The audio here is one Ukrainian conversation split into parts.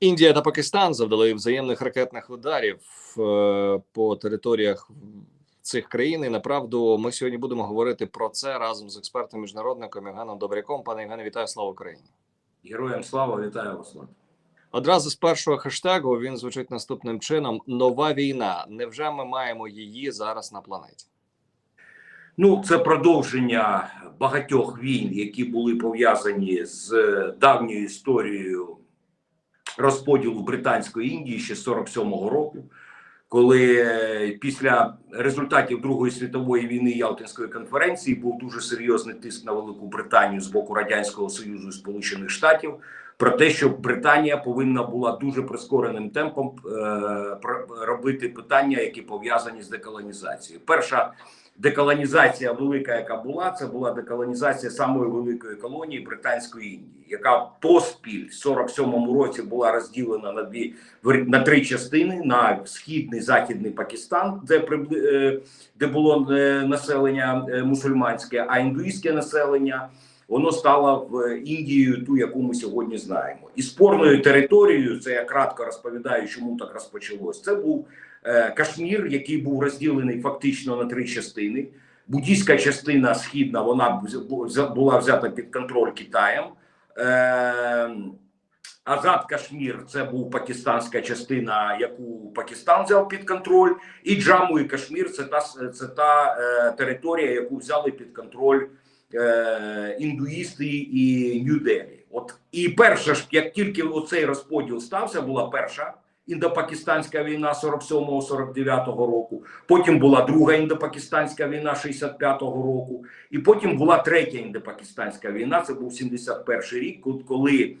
Індія та Пакистан завдали взаємних ракетних ударів е, по територіях цих країн. І направду ми сьогодні будемо говорити про це разом з експертом міжнародником Євгеном Добряком. Пане Євгене, вітаю слава Україні! Героям слава, вітаю вас. Одразу з першого хештегу він звучить наступним чином: нова війна. Невже ми маємо її зараз на планеті? Ну, це продовження багатьох війн, які були пов'язані з давньою історією розподілу Британської Індії ще з 47-го року, коли е, після результатів Другої світової війни Ялтинської конференції був дуже серйозний тиск на Велику Британію з боку Радянського Союзу і Сполучених Штатів про те, що Британія повинна була дуже прискореним темпом е, робити питання, які пов'язані з деколонізацією. Перша деколонізація велика, яка була, це була деколонізація самої великої колонії Британської Індії, яка поспіль в 47-му році була розділена на дві на три частини: на східний західний Пакистан, де е, де було е, населення е, мусульманське, а індуїзьке населення. Воно стало в Індією, ту, яку ми сьогодні знаємо, і спорною територією. Це я кратко розповідаю, чому так розпочалось. Це був Кашмір, який був розділений фактично на три частини. Буддійська частина східна вона була взята під контроль Китаєм. Е, Азад Кашмір це був пакистанська частина, яку Пакистан взяв під контроль, і Джаму і Кашмір це та це та е, територія, яку взяли під контроль е, індуїсти і Нью-Делі. От і перша ж, як тільки оцей розподіл стався, була перша індопакистанська війна 47-49 року. Потім була друга індопакистанська війна 65-го року, і потім була третя індопакистанська війна. Це був 71 рік, ко- коли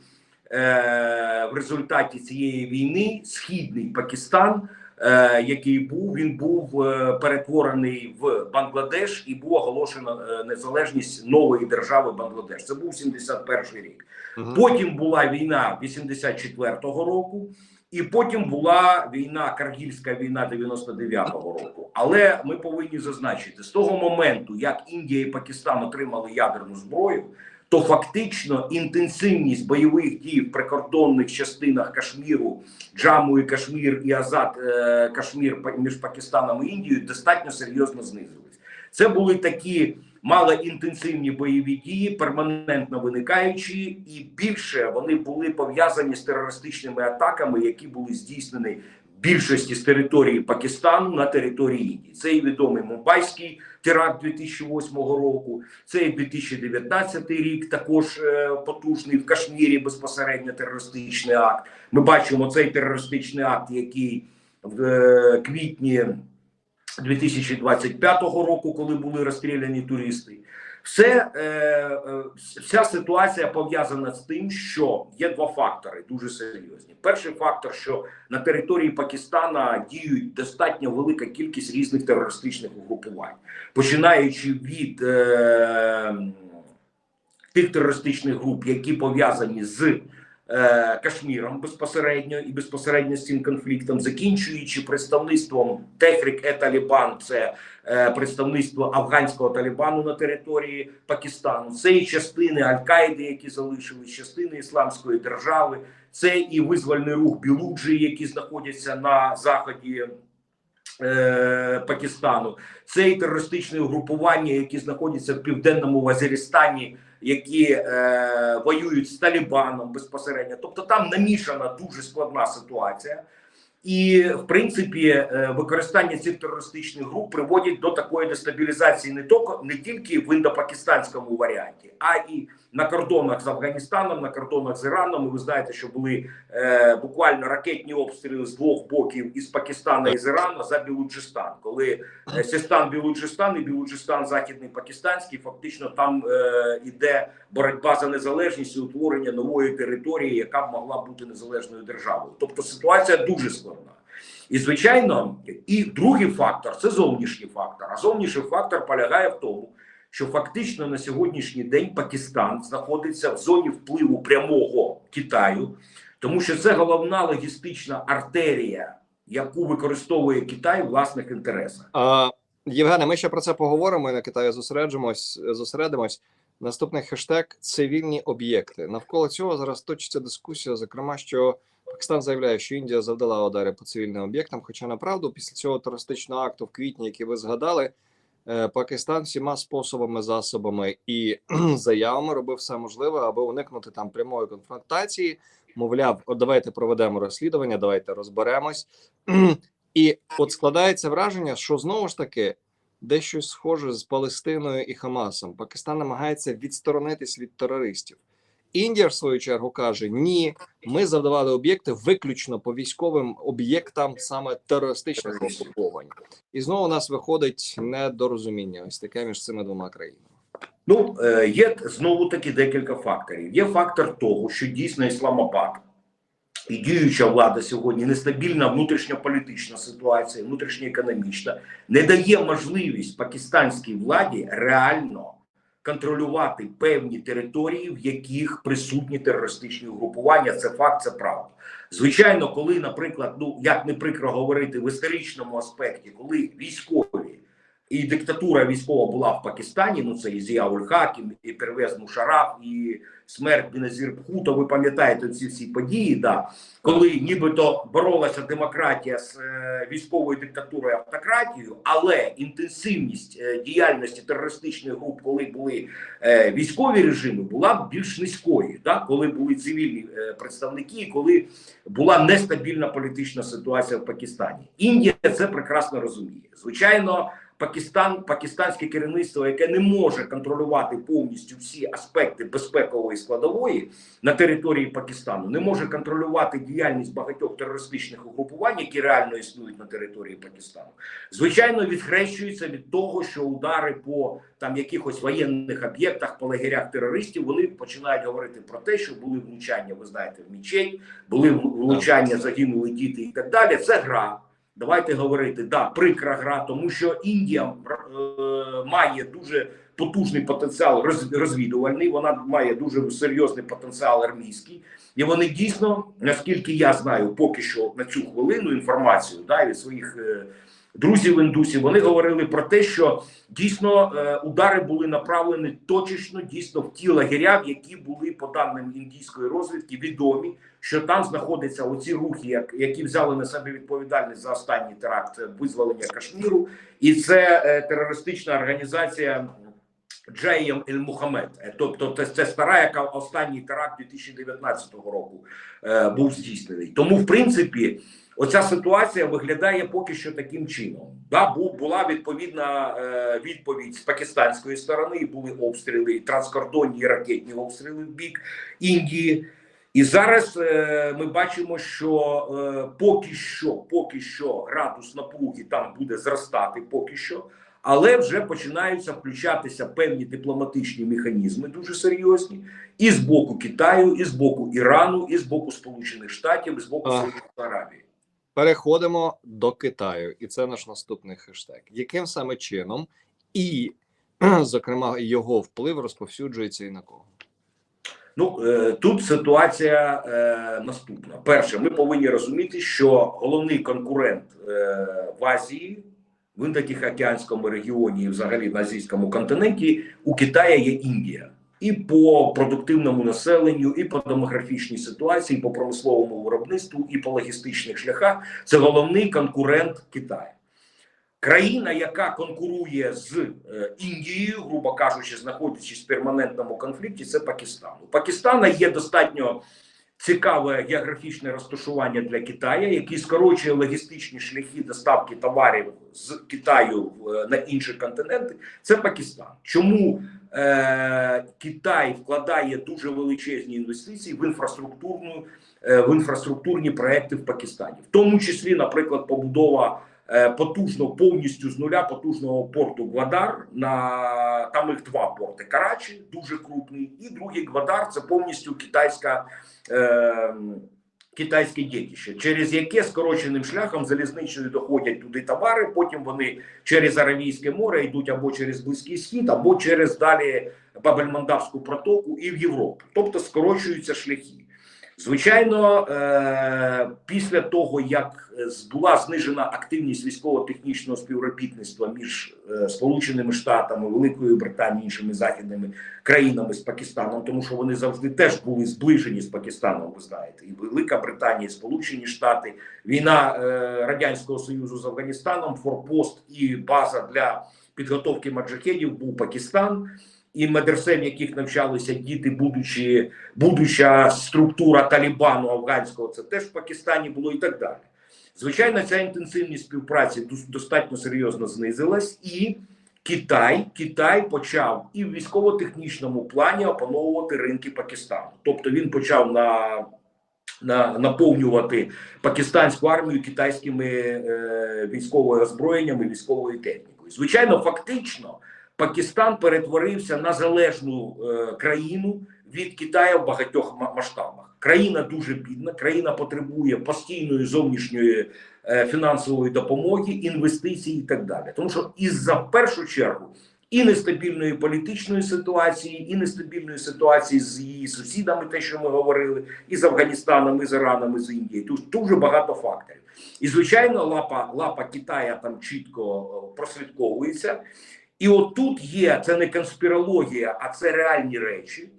е, в результаті цієї війни східний Пакистан, е, який був, він був е, перетворений в Бангладеш і був оголошено е, незалежність нової держави Бангладеш. Це був 71 рік. Потім була війна 84-го року, і потім була війна, Каргільська війна 99-го року. Але ми повинні зазначити, з того моменту, як Індія і Пакистан отримали ядерну зброю, то фактично інтенсивність бойових дій в прикордонних частинах Кашміру, Джаму і Кашмір і Азад е, Кашмір між Пакистаном і Індією достатньо серйозно знизились. Це були такі малоінтенсивні бойові дії, перманентно виникаючі, і більше вони були пов'язані з терористичними атаками, які були здійснені в більшості з території Пакистану на території Індії. Це і відомий Мумбайський теракт 2008 року, це і 2019 рік, також е, потужний в Кашмірі безпосередньо терористичний акт. Ми бачимо цей терористичний акт, який в е, квітні 2025 року, коли були розстріляні туристи, все е, е, вся ситуація пов'язана з тим, що є два фактори дуже серйозні. Перший фактор, що на території Пакистана діють достатньо велика кількість різних терористичних угрупувань, починаючи від е, тих терористичних груп, які пов'язані з Кашміром безпосередньо і безпосередньо з цим конфліктом, закінчуючи представництвом Техрік е Талібан, це е, представництво афганського Талібану на території Пакистану, це і частини Аль-Каїди, які залишились, частини Ісламської держави, це і визвольний рух Білуджі, які знаходяться на заході. е, Пакистану це і терористичні угрупування, які знаходяться в південному Вазирістані, які е, воюють з Талібаном безпосередньо. Тобто там намішана дуже складна ситуація. І в принципі, е, використання цих терористичних груп приводять до такої дестабілізації не тільки в індопакистанському варіанті, а і на кордонах з Афганістаном, на кордонах з Іраном. І ви знаєте, що були е, буквально ракетні обстріли з двох боків із Пакистана і з Ірану за Білуджистан, коли е, Систан Білуджистан і Білуджистан Західний Пакистанський, фактично там е, іде боротьба за незалежність і утворення нової території, яка б могла бути незалежною державою. Тобто ситуація дуже складна. І звичайно, і другий фактор це зовнішній фактор. А зовнішній фактор полягає в тому, що фактично на сьогоднішній день Пакистан знаходиться в зоні впливу прямого Китаю, тому що це головна логістична артерія, яку використовує Китай в власних інтересах. А, Євгене, ми ще про це поговоримо. і На Китаї зосереджимось, зосередимось. Наступний хештег цивільні об'єкти. Навколо цього зараз точиться дискусія, зокрема, що Пакистан заявляє, що Індія завдала удари по цивільним об'єктам. Хоча направду, після цього терористичного акту в квітні, який ви згадали, Пакистан всіма способами, засобами і заявами робив все можливе, аби уникнути там прямої конфронтації. Мовляв, от давайте проведемо розслідування, давайте розберемось. І от складається враження, що знову ж таки дещо схоже з Палестиною і Хамасом. Пакистан намагається відсторонитись від терористів. Індія, в свою чергу, каже: ні, ми завдавали об'єкти виключно по військовим об'єктам, саме терористичних угруповань. І знову у нас виходить недорозуміння. Ось таке між цими двома країнами. Ну, е, є знову таки декілька факторів. Є фактор того, що дійсно Ісламабад і діюча влада сьогодні нестабільна внутрішньополітична ситуація, внутрішньоекономічна, не дає можливість пакистанській владі реально контролювати певні території, в яких присутні терористичні угрупування. Це факт, це правда. Звичайно, коли, наприклад, ну як не прикро говорити в історичному аспекті, коли військові і диктатура військова була в Пакистані. Ну це і Зіауль Хакім, і Первез Мушараф, і смерть Беназір Бхута. Ви пам'ятаєте ці всі події, да коли нібито боролася демократія з е, військовою диктатурою автократією, але інтенсивність е, діяльності терористичних груп, коли були е, військові режими, була більш низькою. Да? Коли були цивільні е, представники, коли була нестабільна політична ситуація в Пакистані. Індія це прекрасно розуміє. Звичайно. Пакистан, пакистанське керівництво, яке не може контролювати повністю всі аспекти безпекової складової на території Пакистану, не може контролювати діяльність багатьох терористичних угрупувань, які реально існують на території Пакистану. Звичайно, відхрещується від того, що удари по там якихось воєнних об'єктах, по лагерях терористів, вони починають говорити про те, що були влучання, ви знаєте, в мічеть, були влучання, загинули діти і так далі. Це гра. Давайте говорити, да, прикра гра, тому що Індія е, має дуже потужний потенціал роз, розвідувальний, вона має дуже серйозний потенціал армійський, і вони дійсно, наскільки я знаю, поки що на цю хвилину інформацію да, від своїх е, друзів індусів, вони говорили про те, що дійсно е, удари були направлені точечно, дійсно в ті лагеря, які були по даним індійської розвідки відомі що там знаходяться оці рухи, які взяли на себе відповідальність за останній теракт е, визволення Кашміру, і це е, терористична організація Джеєм Ель Мухаммед. Е, Тобто, це, це стара, яка останній теракт 2019 року е, був здійснений. Тому, в принципі, оця ситуація виглядає поки що таким чином. Да, була відповідна е, відповідь з пакистанської сторони, були обстріли, і транскордонні і ракетні обстріли в бік Індії. І зараз е, ми бачимо, що е, поки що, поки що градус напруги там буде зростати, поки що, але вже починаються включатися певні дипломатичні механізми, дуже серйозні, і з боку Китаю, і з боку Ірану, і з боку Сполучених Штатів, і з боку. Саудівської Аравії. Переходимо до Китаю, і це наш наступний хештег. Яким саме чином і, зокрема, його вплив розповсюджується і на кого? Ну е, тут ситуація е, наступна. Перше, ми повинні розуміти, що головний конкурент е, в Азії, в Індотихоокеанському регіоні, і взагалі на азійському континенті, у Китаї є Індія. І по продуктивному населенню, і по демографічній ситуації, і по промисловому виробництву, і по логістичних шляхах це головний конкурент Китаю. Країна, яка конкурує з е, Індією, грубо кажучи, знаходячись в перманентному конфлікті, це Пакистан. У Пакистана є достатньо цікаве географічне розташування для Китаю, який скорочує логістичні шляхи доставки товарів з Китаю в- на інші континенти. Це Пакистан. Чому е, Китай вкладає дуже величезні інвестиції в інфраструктурну е, в інфраструктурні проекти в Пакистані, в тому числі, наприклад, побудова е, потужного повністю з нуля потужного порту Гвадар. На там їх два порти Карачі, дуже крупний, і другий Гвадар це повністю китайська. Е, Китайське дітище, через яке скороченим шляхом залізничною доходять туди товари. Потім вони через Аравійське море йдуть або через Близький Схід, або через далі Бабельмандавську протоку і в Європу. Тобто скорочуються шляхи. Звичайно, е, після того, як була знижена активність військово-технічного співробітництва між е, Сполученими Штатами, Великою Британією, іншими західними країнами з Пакистаном, тому що вони завжди теж були зближені з Пакистаном, ви знаєте, і Велика Британія, і Сполучені Штати, війна е, Радянського Союзу з Афганістаном, форпост і база для підготовки маджахедів був Пакистан. І медресе, в яких навчалися діти, будучи будуча структура Талібану афганського, це теж в Пакистані було і так далі. Звичайно, ця інтенсивність співпраці достатньо серйозно знизилась, і Китай, Китай почав і в військово-технічному плані опановувати ринки Пакистану. Тобто він почав на, на наповнювати пакистанську армію китайськими е, військовими озброєннями, військовою технікою. Звичайно, фактично. Пакистан перетворився на залежну е, країну від Китаю в багатьох масштабах. Країна дуже бідна, країна потребує постійної зовнішньої е, фінансової допомоги, інвестицій і так далі. Тому що із-за першу чергу і нестабільної політичної ситуації, і нестабільної ситуації з її сусідами, те, що ми говорили, і з Афганістаном, і з Іраном, і з Індією. Тут дуже багато факторів. І звичайно, лапа лапа Китая там чітко е, прослідковується. І отут є це не конспірологія, а це реальні речі.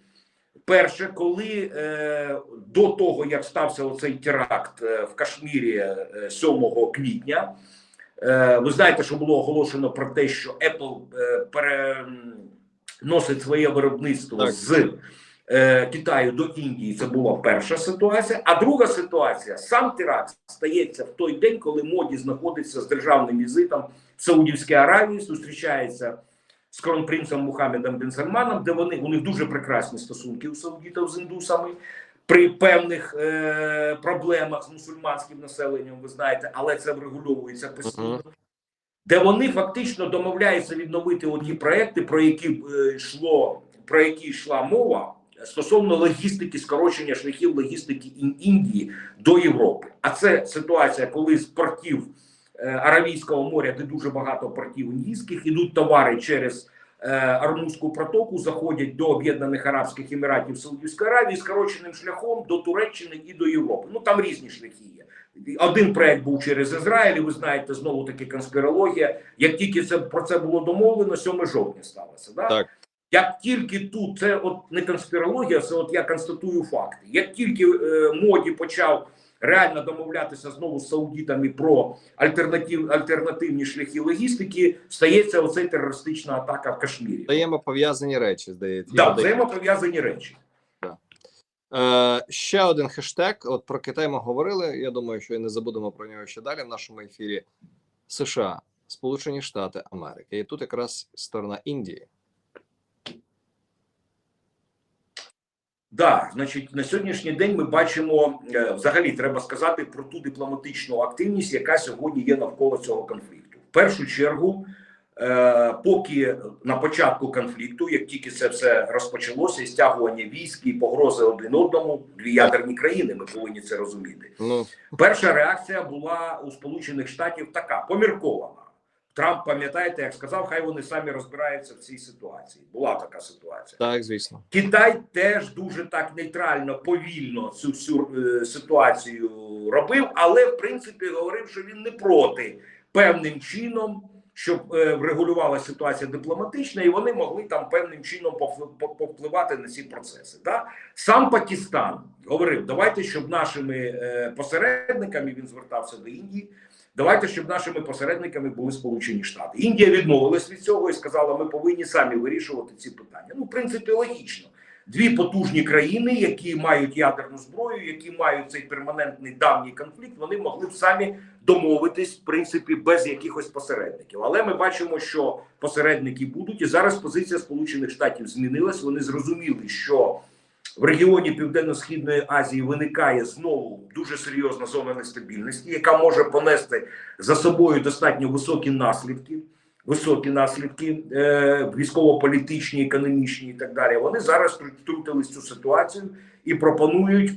Перше, коли е, до того, як стався оцей теракт е, в Кашмірі е, 7 квітня, е, ви знаєте, що було оголошено про те, що Apple е, переносить своє виробництво Так. з е, Китаю до Індії. Це була перша ситуація. А друга ситуація: сам теракт стається в той день, коли моді знаходиться з державним візитом в Саудівській Аравії, зустрічається з кронпринцем Мухаммедом Бен Сальманом, де вони у них дуже прекрасні стосунки у саудітів з індусами. При певних е, проблемах з мусульманським населенням, ви знаєте, але це врегульовується постійно, Мгм. де вони фактично домовляються відновити оті проекти, про які е, йшло, про які йшла мова стосовно логістики, скорочення шляхів логістики Індії до Європи. А це ситуація, коли з портів е, Аравійського моря, де дуже багато портів індійських, ідуть товари через е, Армузьку протоку, заходять до Об'єднаних Арабських Еміратів Саудівської Аравії скороченим шляхом до Туреччини і до Європи. Ну там різні шляхи є. Один проект був через Ізраїль. і Ви знаєте, знову таки конспірологія. Як тільки це про це було домовлено, 7 жовтня сталося. Да? Так. Як тільки тут це от не конспірологія, це от я констатую факти. Як тільки е, моді почав реально домовлятися знову з саудітами про альтернатив, альтернативні шляхи логістики, стається оцей терористична атака в Кашмірі. Взаємопов'язані речі, здається. Да, взаємопов'язані речі. Е, ще один хештег. От про Китай ми говорили. Я думаю, що і не забудемо про нього ще далі в нашому ефірі. США, Сполучені Штати Америки. І тут якраз сторона Індії. Да, значить, на сьогоднішній день ми бачимо е, взагалі, треба сказати про ту дипломатичну активність, яка сьогодні є навколо цього конфлікту. В першу чергу, е, поки на початку конфлікту, як тільки це все розпочалося, і стягування військ і погрози один одному, дві ядерні країни, ми повинні це розуміти. Ну Перша реакція була у Сполучених Штатів така поміркована. Трамп, пам'ятаєте, як сказав, хай вони самі розбираються в цій ситуації. Була така ситуація. так, звісно. Китай теж дуже так нейтрально, повільно цю всю е, ситуацію робив, але в принципі говорив, що він не проти певним чином, щоб е, врегулювала ситуація дипломатична, і вони могли там певним чином повпливати на ці процеси. Да? Сам Пакистан говорив: давайте, щоб нашими е, посередниками він звертався до Індії. Давайте, щоб нашими посередниками були Сполучені Штати. Індія відмовилась від цього і сказала, ми повинні самі вирішувати ці питання. Ну, в принципі, логічно. Дві потужні країни, які мають ядерну зброю, які мають цей перманентний давній конфлікт, вони могли б самі домовитись, в принципі, без якихось посередників. Але ми бачимо, що посередники будуть, і зараз позиція Сполучених Штатів змінилась. Вони зрозуміли, що в регіоні Південно-Східної Азії виникає знову дуже серйозна зона нестабільності, яка може понести за собою достатньо високі наслідки. Високі наслідки е, військово-політичні, економічні і так далі. Вони зараз тру- втрутились цю ситуацію і пропонують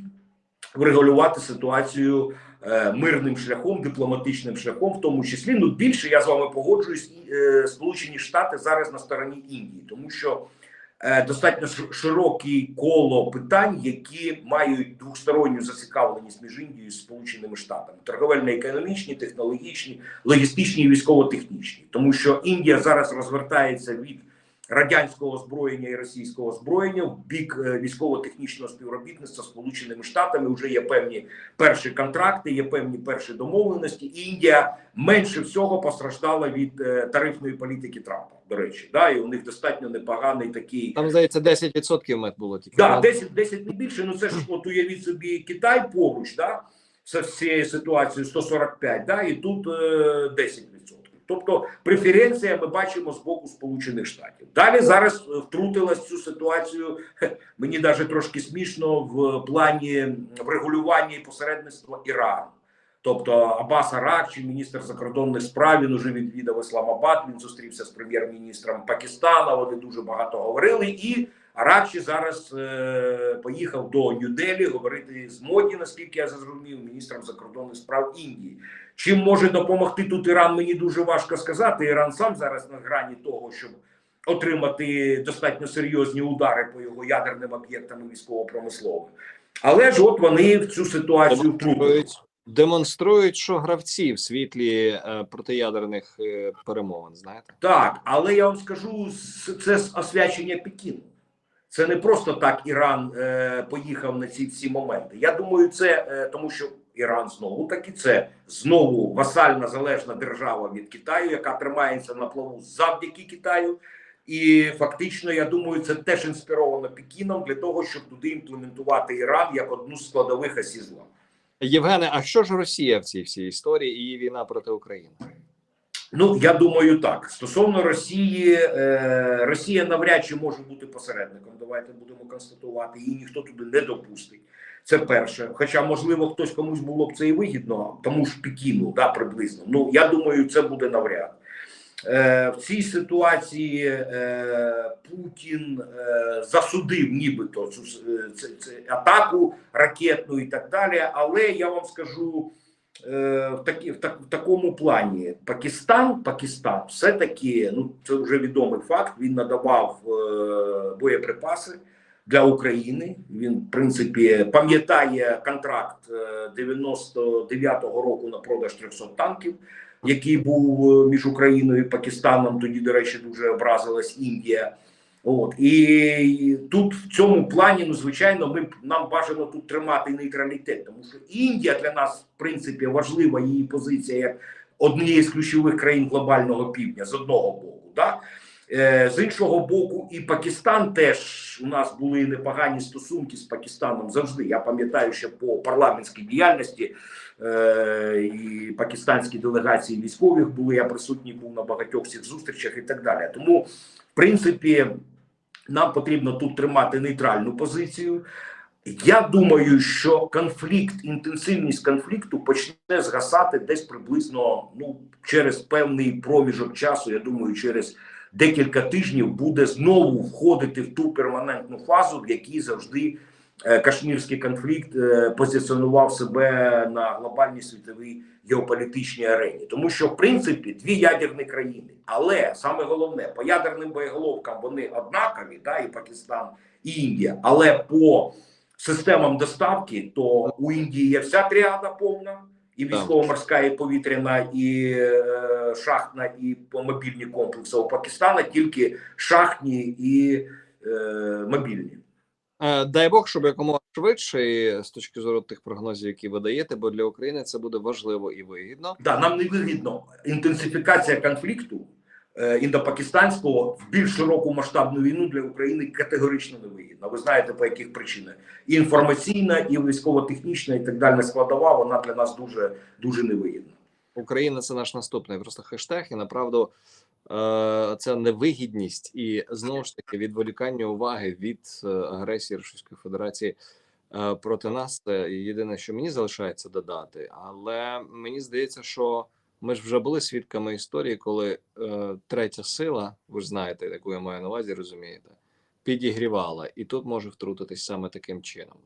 врегулювати ситуацію е, мирним шляхом, дипломатичним шляхом, в тому числі. Ну більше я з вами погоджуюсь. і, Е, Сполучені Штати зараз на стороні Індії, тому що достатньо широке коло питань, які мають двосторонню зацікавленість між Індією і Сполученими Штатами: торговельно-економічні, технологічні, логістичні і військово-технічні, тому що Індія зараз розвертається від радянського озброєння і російського озброєння в бік е, військово-технічного співробітництва з Сполученими Штатами. Вже є певні перші контракти, є певні перші домовленості. Індія менше всього постраждала від е, тарифної політики Трампа. До речі, да, і у них достатньо непоганий такий Там здається 10% мед було тільки. Да, правда? 10, 10 не більше. Ну це ж от уявіть собі Китай поруч, да, з всією ситуацією 145, да, і тут е, 10%. Тобто преференція ми бачимо з боку Сполучених Штатів. Далі зараз е, втрутилась цю ситуацію. Мені навіть трошки смішно в плані врегулювання і посередництва Ірану. Тобто Аббас Аракчі, міністр закордонних справ, він уже відвідав Ісламабад. Він зустрівся з прем'єр-міністром Пакистана. Вони дуже багато говорили. І Аракчі зараз е, поїхав до Нью-Делі говорити з Моді, наскільки я зрозумів, міністром закордонних справ Індії. Чим може допомогти тут Іран? Мені дуже важко сказати. Іран сам зараз на грані того, щоб отримати достатньо серйозні удари по його ядерним об'єктам і військово-промисловим. Але ж от вони в цю ситуацію втрутились. демонструють, що гравці в світлі е, протиядерних е, перемовин. Знаєте, Так, але я вам скажу, це освячення Пекіну. Це не просто так Іран е, поїхав на ці всі моменти. Я думаю, це е, тому, що Іран знову таки це знову васальна залежна держава від Китаю, яка тримається на плаву завдяки Китаю. І фактично, я думаю, це теж інспіровано Пекіном для того, щоб туди імплементувати Іран як одну з складових осі зла. Євгене, а що ж Росія в цій всій історії і її війна проти України? Ну я думаю, так стосовно Росії, е, Росія навряд чи може бути посередником. Давайте будемо констатувати. Її ніхто туди не допустить. Це перше. Хоча, можливо, хтось комусь було б це і вигідно, тому ж Пекіну, да, приблизно. Ну я думаю, це буде навряд. Е, в цій ситуації е, Путін е, засудив нібито цю е, це, це атаку ракетну і так далі. Але я вам скажу е, в, такі, в, так, в такому плані Пакистан, Пакистан, все-таки, ну це вже відомий факт. Він надавав е, боєприпаси для України. Він, в принципі, пам'ятає контракт е, 99-го року на продаж 300 танків, який був е, між Україною і Пакистаном. Тоді, до речі, дуже образилась Індія. От і тут в цьому плані, ну звичайно, ми нам бажано тут тримати нейтралітет, тому що Індія для нас, в принципі, важлива її позиція як однієї з ключових країн глобального півдня з одного боку. Да? Е, з іншого боку, і Пакистан теж у нас були непогані стосунки з Пакистаном завжди. Я пам'ятаю, що по парламентській діяльності е, і пакистанські делегації військових були. Я присутній був на багатьох цих зустрічах і так далі. Тому, в принципі, нам потрібно тут тримати нейтральну позицію. Я думаю, що конфлікт, інтенсивність конфлікту почне згасати десь приблизно ну через певний проміжок часу. Я думаю, через декілька тижнів буде знову входити в ту перманентну фазу, в якій завжди е, кашмірський конфлікт е, позиціонував себе на глобальній світовій геополітичній арені, тому що в принципі дві ядерні країни, але саме головне по ядерним боєголовкам вони однакові, да, і Пакистан, і Індія, але по системам доставки, то у Індії є вся тріада повна. І військово-морська, і повітряна, і е, шахтна, і мобільні комплекси. У Пакистана тільки шахтні і е, мобільні. Е, Дай Бог, щоб якомога швидше, і з точки зору тих прогнозів, які ви даєте, бо для України це буде важливо і вигідно. Да, нам не вигідно інтенсифікація конфлікту індопакистанського в більш широку масштабну війну для України категорично не вигідна. Ви знаєте по яких причинах? І інформаційна, і військово-технічна, і так далі складова. Вона для нас дуже дуже невигідна. Україна це наш наступний просто хештег, і направду е, це невигідність і знову ж таки відволікання уваги від е, агресії Російської Федерації е, проти нас. Це єдине, що мені залишається додати. Але мені здається, що ми ж вже були свідками історії, коли е, третя сила, ви ж знаєте, яку я маю на увазі, розумієте, підігрівала, і тут може втрутитись саме таким чином.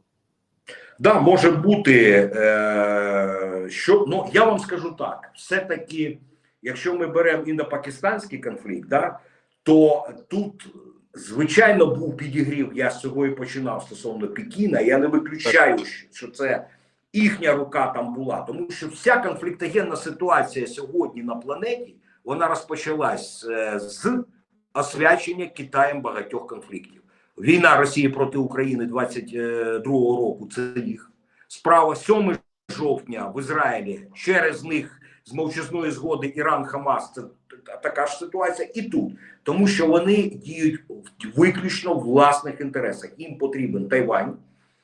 Да, може бути, е, що ну я вам скажу так: все-таки, якщо ми беремо індопакистанський конфлікт, да, то тут Звичайно, був підігрів. Я з цього і починав стосовно Пекіна. Я не виключаю, що це їхня рука там була, тому що вся конфліктогенна ситуація сьогодні на планеті вона розпочалась е, з освячення Китаєм багатьох конфліктів. Війна Росії проти України 22-го року. Це їх справа 7 жовтня в Ізраїлі. Через них з мовчазної згоди Іран Хамас. Це така ж ситуація і тут, тому що вони діють виключно в власних інтересах. Їм потрібен Тайвань.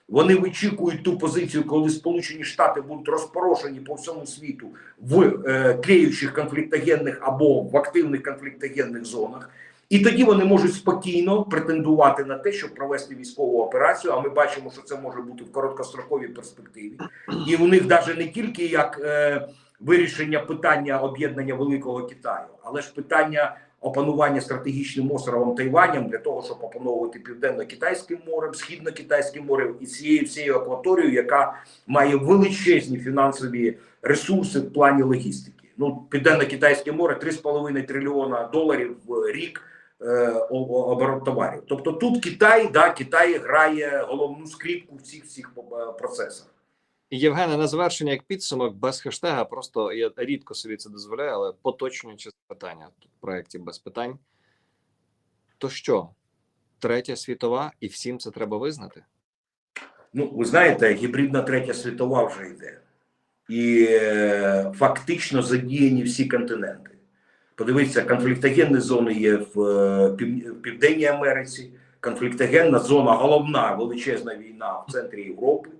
Вони вичікують ту позицію, коли Сполучені Штати будуть розпорошені по всьому світу в е, клеючих конфліктогенних або в активних конфліктогенних зонах. І тоді вони можуть спокійно претендувати на те, щоб провести військову операцію. А ми бачимо, що це може бути в короткостроковій перспективі. І у них навіть не тільки як е, вирішення питання об'єднання Великого Китаю, але ж питання опанування стратегічним островом Тайванем для того, щоб опановувати південно-китайським морем, східно-китайським морем і цією всією акваторією, яка має величезні фінансові ресурси в плані логістики. Ну, південно-китайське море 3,5 трильйона доларів в рік е, оборот товарів. Тобто тут Китай, да, Китай грає головну скріпку в цих всіх е, процесах. Євгене, на завершення як підсумок без хештега. Просто я рідко собі це дозволяю, але поточнюючи питання в проєкті без питань. То що? Третя світова, і всім це треба визнати? Ну, ви знаєте, гібридна третя світова вже йде. І е, фактично задіяні всі континенти. Подивіться, конфліктогенні зони є в, е, в Південній Америці, конфліктогенна зона, головна величезна війна в центрі Європи,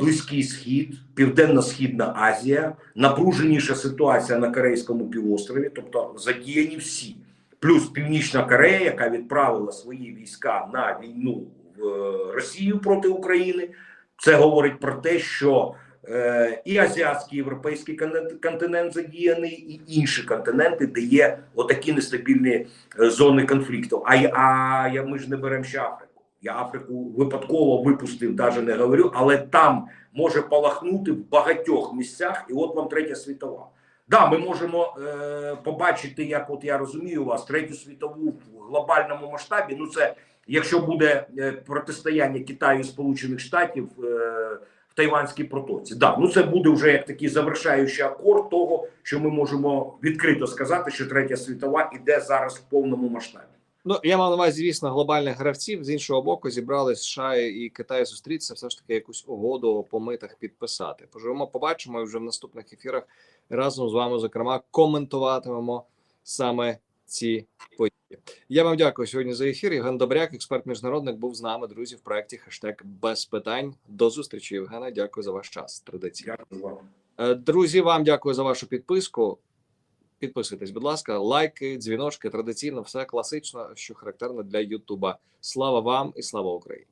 Близький Схід, Південно-Східна Азія, напруженіша ситуація на Корейському півострові, тобто задіяні всі. Плюс Північна Корея, яка відправила свої війська на війну в е, Росію проти України. Це говорить про те, що е, і азіатський, і європейський континент, задіяний, і інші континенти, де є отакі нестабільні е, зони конфлікту. А, а ми ж не беремо ще. Я Африку випадково випустив, навіть не говорю, але там може палахнути в багатьох місцях, і от вам третя світова. Да, ми можемо е, побачити, як от я розумію вас, третю світову в глобальному масштабі. Ну це якщо буде е, протистояння Китаю і Сполучених Штатів е, в Тайванській протоці. Да, ну це буде вже як такий завершаючий акорд того, що ми можемо відкрито сказати, що третя світова іде зараз в повному масштабі. Ну я мав на увазі, звісно, глобальних гравців з іншого боку, зібрали США і Китай зустрітися, все ж таки якусь угоду по митах підписати. Поживемо, побачимо і вже в наступних ефірах разом з вами, зокрема, коментуватимемо саме ці події. Я вам дякую сьогодні за ефір. Євген Добряк, експерт міжнародник, був з нами, друзі, в проєкті хештег без питань. До зустрічі, Євгена. Дякую за ваш час. Традиційно. Дякую вам. Е, Друзі, вам дякую за вашу підписку. Підписуйтесь, будь ласка, лайки, дзвіночки, традиційно, все класично, що характерно для Ютуба. Слава вам і слава Україні!